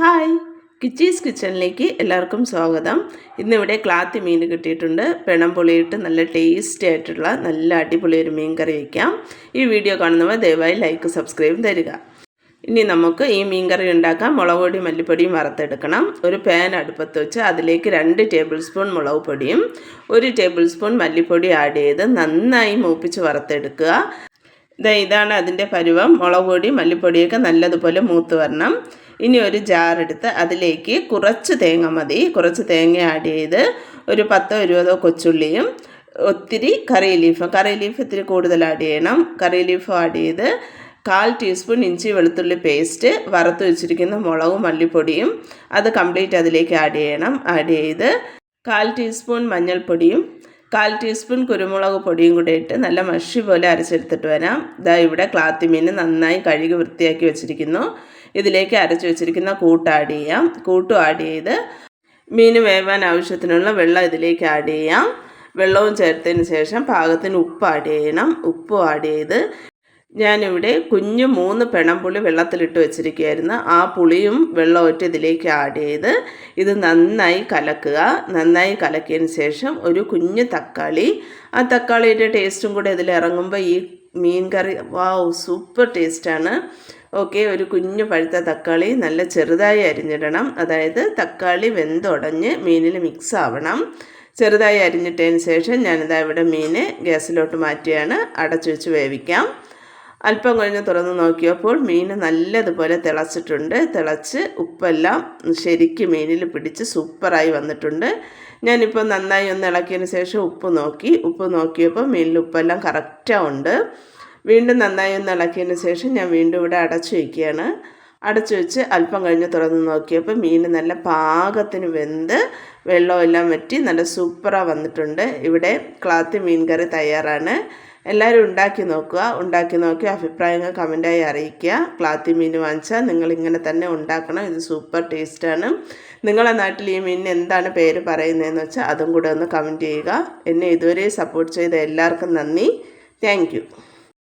Hi. കിച്ചീസ് കിച്ചണിലേക്ക് എല്ലാവർക്കും സ്വാഗതം. ഇന്നിവിടെ ക്ലാത്തി മീൻ കിട്ടിയിട്ടുണ്ട്. പിണം പൊളിയിട്ട് നല്ല ടേസ്റ്റി ആയിട്ടുള്ള നല്ല അടിപൊളി ഒരു മീൻ കറി വയ്ക്കാം ഈ വീഡിയോ കാണുന്നവർ ദയവായി ലൈക്ക് സബ്സ്ക്രൈബും തരിക. ഇനി നമുക്ക് ഈ മീൻ കറി ഉണ്ടാക്കാൻ മുളക് പൊടിയും മല്ലിപ്പൊടിയും വറുത്തെടുക്കണം. ഒരു പാൻ അടുപ്പത്ത് വെച്ച് അതിലേക്ക് രണ്ട് ടേബിൾ സ്പൂൺ മുളക് പൊടിയും ഒരു ടേബിൾ സ്പൂൺ മല്ലിപ്പൊടി ആഡ് ചെയ്ത് നന്നായി മൂപ്പിച്ച് വറുത്തെടുക്കുക. ഇതാ ഇതാണ് അതിന്റെ പരുവം. മുളക് പൊടി മല്ലിപ്പൊടിയൊക്കെ നല്ലതുപോലെ മൂത്ത് വരണം. ഇനി ഒരു ജാറെടുത്ത് അതിലേക്ക് കുറച്ച് തേങ്ങ മതി. കുറച്ച് തേങ്ങ ആഡ് ചെയ്ത് ഒരു പത്തോ ഇരുപതോ കൊച്ചുള്ളിയും ഒത്തിരി കറി ലീഫ് കറി ലീഫ് ഇത്തിരി കൂടുതൽ ആഡ് ചെയ്യണം. കറി ലീഫ് ആഡ് ചെയ്ത് കാൽ ടീസ്പൂൺ ഇഞ്ചി വെളുത്തുള്ളി പേസ്റ്റ് വറുത്ത് വെച്ചിരിക്കുന്ന മുളകും മല്ലിപ്പൊടിയും അത് കംപ്ലീറ്റ് അതിലേക്ക് ആഡ് ചെയ്യണം. ആഡ് ചെയ്ത് കാൽ ടീസ്പൂൺ മഞ്ഞൾപ്പൊടിയും കാൽ ടീസ്പൂൺ കുരുമുളക് പൊടിയും കൂടെ ഇട്ട് നല്ല മഷി പോലെ അരച്ചെടുത്തിട്ട് വരാം. ഇതാ ഇവിടെ ക്ലാത്തിമീൻ നന്നായി കഴുകി വൃത്തിയാക്കി വെച്ചിരിക്കുന്നു. ഇതിലേക്ക് അരച്ചു വെച്ചിരിക്കുന്ന കൂട്ട് ആഡ് ചെയ്യാം. കൂട്ടും ആഡ് ചെയ്ത് മീൻ വേവാൻ ആവശ്യത്തിനുള്ള വെള്ളം ഇതിലേക്ക് ആഡ് ചെയ്യാം. വെള്ളവും ചേർത്തതിന് ശേഷം പാകത്തിന് ഉപ്പ് ആഡ് ചെയ്യണം. ഉപ്പും ആഡ് ചെയ്ത് ഞാനിവിടെ കുഞ്ഞു മൂന്ന് പിണംപുളി വെള്ളത്തിലിട്ട് വെച്ചിരിക്കുകയായിരുന്നു. ആ പുളിയും വെള്ളമൊറ്റ് ഇതിലേക്ക് ആഡ് ചെയ്ത് ഇത് നന്നായി കലക്കുക. നന്നായി കലക്കിയതിന് ശേഷം ഒരു കുഞ്ഞു തക്കാളി. ആ തക്കാളിയുടെ ടേസ്റ്റും കൂടെ ഇതിൽ ഇറങ്ങുമ്പോൾ ഈ മീൻ കറി വാവ് സൂപ്പർ ടേസ്റ്റാണ് ഓക്കെ ഒരു കുഞ്ഞു പഴുത്ത തക്കാളി നല്ല ചെറുതായി അരിഞ്ഞിടണം. അതായത് തക്കാളി വെന്തുടഞ്ഞ് മീനിൽ മിക്സ് ആവണം. ചെറുതായി അരിഞ്ഞിട്ടതിന് ശേഷം ഞാനിതാ ഇവിടെ മീൻ ഗ്യാസിലോട്ട് മാറ്റിയാണ് അടച്ചു വെച്ച് വേവിക്കാം. അല്പം കഴിഞ്ഞ് തുറന്ന് നോക്കിയപ്പോൾ മീൻ നല്ലതുപോലെ തിളച്ചിട്ടുണ്ട്. തിളച്ച് ഉപ്പെല്ലാം ശരിക്കും മീനിൽ പിടിച്ച് സൂപ്പറായി വന്നിട്ടുണ്ട്. ഞാനിപ്പോൾ നന്നായി ഒന്ന് ഇളക്കിയതിന് ശേഷം ഉപ്പ് നോക്കി. ഉപ്പ് നോക്കിയപ്പോൾ മീനിൽ ഉപ്പെല്ലാം കറക്റ്റാണ് വീണ്ടും നന്നായി ഒന്ന് ഇളക്കിയതിന് ശേഷം ഞാൻ വീണ്ടും ഇവിടെ അടച്ചു വയ്ക്കുകയാണ്. അടച്ചു വെച്ച് അല്പം കഴിഞ്ഞ് തുറന്ന് നോക്കിയപ്പോൾ മീൻ നല്ല പാകത്തിന് വെന്ത് വെള്ളമെല്ലാം വറ്റി നല്ല സൂപ്പറാണ് വന്നിട്ടുണ്ട്. ഇവിടെ ക്ലാത്തി മീൻ കറി തയ്യാറാണ്. എല്ലാവരും ഉണ്ടാക്കി നോക്കുക. ഉണ്ടാക്കി നോക്കി അഭിപ്രായങ്ങൾ കമന്റായി അറിയിക്കുക. ക്ലാത്തി മീൻ വാങ്ങിച്ചാൽ നിങ്ങളിങ്ങനെ തന്നെ ഉണ്ടാക്കണം. ഇത് സൂപ്പർ ടേസ്റ്റാണ്. നിങ്ങളെ നാട്ടിൽ ഈ മീനിന് എന്താണ് പേര് പറയുന്നതെന്ന് വെച്ചാൽ അതും കൂടെ ഒന്ന് കമന്റ് ചെയ്യുക. എന്നെ ഇതുവരെ സപ്പോർട്ട് ചെയ്ത എല്ലാവർക്കും നന്ദി. താങ്ക്